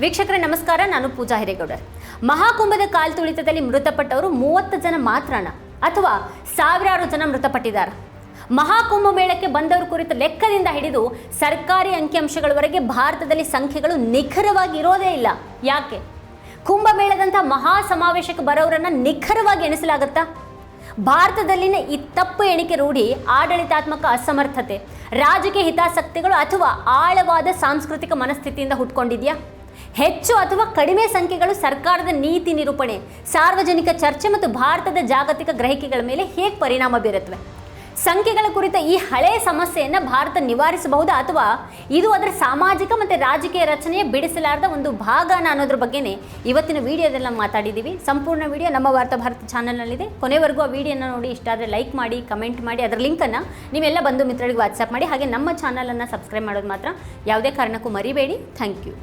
ವೀಕ್ಷಕರೇ, ನಮಸ್ಕಾರ. ನಾನು ಪೂಜಾ ಹಿರೇಗೌಡರ್. ಮಹಾಕುಂಭದ ಕಾಲ್ತುಳಿತದಲ್ಲಿ ಮೃತಪಟ್ಟವರು ಮೂವತ್ತು ಜನ ಮಾತ್ರನ? ಅಥವಾ ಸಾವಿರಾರು ಜನ ಮೃತಪಟ್ಟಿದ್ದಾರೆ? ಮಹಾಕುಂಭ ಮೇಳಕ್ಕೆ ಬಂದವರ ಕುರಿತ ಲೆಕ್ಕದಿಂದ ಹಿಡಿದು ಸರ್ಕಾರಿ ಅಂಕಿಅಂಶಗಳವರೆಗೆ ಭಾರತದಲ್ಲಿ ಸಂಖ್ಯೆಗಳು ನಿಖರವಾಗಿ ಇರೋದೇ ಇಲ್ಲ. ಯಾಕೆ? ಕುಂಭಮೇಳದಂಥ ಮಹಾ ಸಮಾವೇಶಕ್ಕೆ ಬರೋರನ್ನ ನಿಖರವಾಗಿ ಎಣಿಸಲಾಗುತ್ತಾ? ಭಾರತದಲ್ಲಿನ ಈ ತಪ್ಪು ಎಣಿಕೆ ರೂಢಿ ಆಡಳಿತಾತ್ಮಕ ಅಸಮರ್ಥತೆ, ರಾಜಕೀಯ ಹಿತಾಸಕ್ತಿಗಳು ಅಥವಾ ಆಳವಾದ ಸಾಂಸ್ಕೃತಿಕ ಮನಸ್ಥಿತಿಯಿಂದ ಹುಟ್ಕೊಂಡಿದೆಯಾ? ಹೆಚ್ಚು ಅಥವಾ ಕಡಿಮೆ ಸಂಖ್ಯೆಗಳು ಸರ್ಕಾರದ ನೀತಿ ನಿರೂಪಣೆ, ಸಾರ್ವಜನಿಕ ಚರ್ಚೆ ಮತ್ತು ಭಾರತದ ಜಾಗತಿಕ ಗ್ರಹಿಕೆಗಳ ಮೇಲೆ ಹೇಗೆ ಪರಿಣಾಮ ಬೀರುತ್ತವೆ? ಸಂಖ್ಯೆಗಳ ಕುರಿತ ಈ ಹಳೆಯ ಸಮಸ್ಯೆಯನ್ನು ಭಾರತ ನಿವಾರಿಸಬಹುದಾ ಅಥವಾ ಇದು ಅದರ ಸಾಮಾಜಿಕ ಮತ್ತು ರಾಜಕೀಯ ರಚನೆಯ ಬಿಡಿಸಲಾರದ ಒಂದು ಭಾಗನ ಅನ್ನೋದ್ರ ಬಗ್ಗೆನೇ ಇವತ್ತಿನ ವಿಡಿಯೋದೆಲ್ಲ ಮಾತಾಡಿದ್ದೀವಿ. ಸಂಪೂರ್ಣ ವಿಡಿಯೋ ನಮ್ಮ ವಾರ್ತಾ ಭಾರತ ಚಾನಲ್ನಲ್ಲಿದೆ. ಕೊನೆವರೆಗೂ ಆ ವಿಡಿಯೋನ ನೋಡಿ, ಇಷ್ಟ ಆದರೆ ಲೈಕ್ ಮಾಡಿ, ಕಮೆಂಟ್ ಮಾಡಿ, ಅದರ ಲಿಂಕನ್ನು ನೀವೆಲ್ಲ ಬಂಧು ಮಿತ್ರರಿಗೆ ವಾಟ್ಸಪ್ ಮಾಡಿ. ಹಾಗೆ ನಮ್ಮ ಚಾನಲನ್ನು ಸಬ್ಸ್ಕ್ರೈಬ್ ಮಾಡೋದು ಮಾತ್ರ ಯಾವುದೇ ಕಾರಣಕ್ಕೂ ಮರಿಬೇಡಿ. Thank you